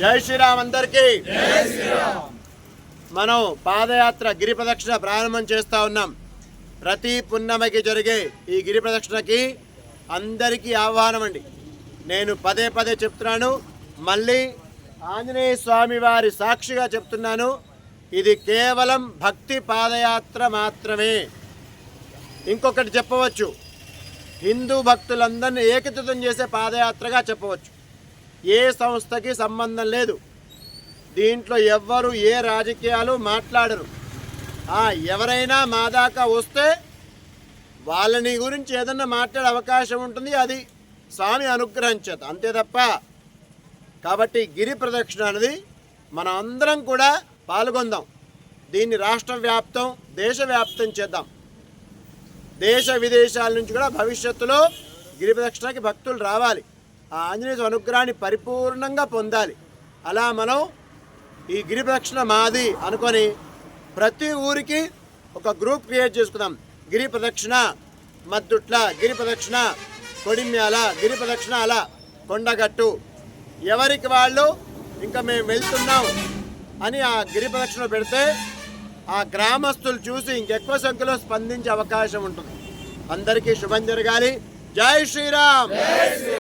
జై శ్రీరామ్ అందరికీ. మనం పాదయాత్ర గిరి ప్రదక్షిణ ప్రారంభం చేస్తూ ఉన్నాం. ప్రతి పున్నమకి జరిగే ఈ గిరి ప్రదక్షిణకి అందరికీ ఆహ్వానం అండి. నేను పదే పదే చెప్తున్నాను. మళ్ళీ ఆంజనేయ స్వామి వారి సాక్షిగా చెప్తున్నాను. ఇది కేవలం భక్తి పాదయాత్ర మాత్రమే. ఇంకొకటి చెప్పవచ్చు. హిందూ భక్తులందరినీ ఏకీకృతం చేసే పాదయాత్రగా చెప్పవచ్చు. ఏ సంస్థకి సంబంధం లేదు. దీంట్లో ఎవ్వరు ఏ రాజకీయాలు మాట్లాడరు. ఆ, ఎవరైనా మా దాకా వస్తే వాళ్ళని గురించి ఏదన్నా మాట్లాడే అవకాశం ఉంటుంది అది స్వామి అనుగ్రహించదు. అంతే తప్ప కాబట్టి గిరి ప్రదక్షిణ అనేది మనం అందరం కూడా పాల్గొందాం. దీన్ని రాష్ట్ర వ్యాప్తం దేశవ్యాప్తం చేద్దాం. దేశ విదేశాల నుంచి కూడా భవిష్యత్తులో గిరి ప్రదక్షిణకి భక్తులు రావాలి. ఆ ఆంజనేయ అనుగ్రహాన్ని పరిపూర్ణంగా పొందాలి. అలా మనం ఈ గిరి ప్రదక్షిణ మాది అనుకొని ప్రతి ఊరికి ఒక గ్రూప్ క్రియేట్ చేసుకుందాం. గిరి ప్రదక్షిణ మద్దుట్ల గిరి ప్రదక్షిణ కొడిమ్యాల గిరి ప్రదక్షిణ అలా కొండగట్టు. ఎవరికి వాళ్ళు ఇంకా మేము వెళ్తున్నాం అని ఆ గిరి ప్రదక్షిణ పెడితే ఆ గ్రామస్తులు చూసి ఇంకెక్కువ సంఖ్యలో స్పందించే అవకాశం ఉంటుంది. అందరికీ శుభం జరగాలి. జై శ్రీరామ్!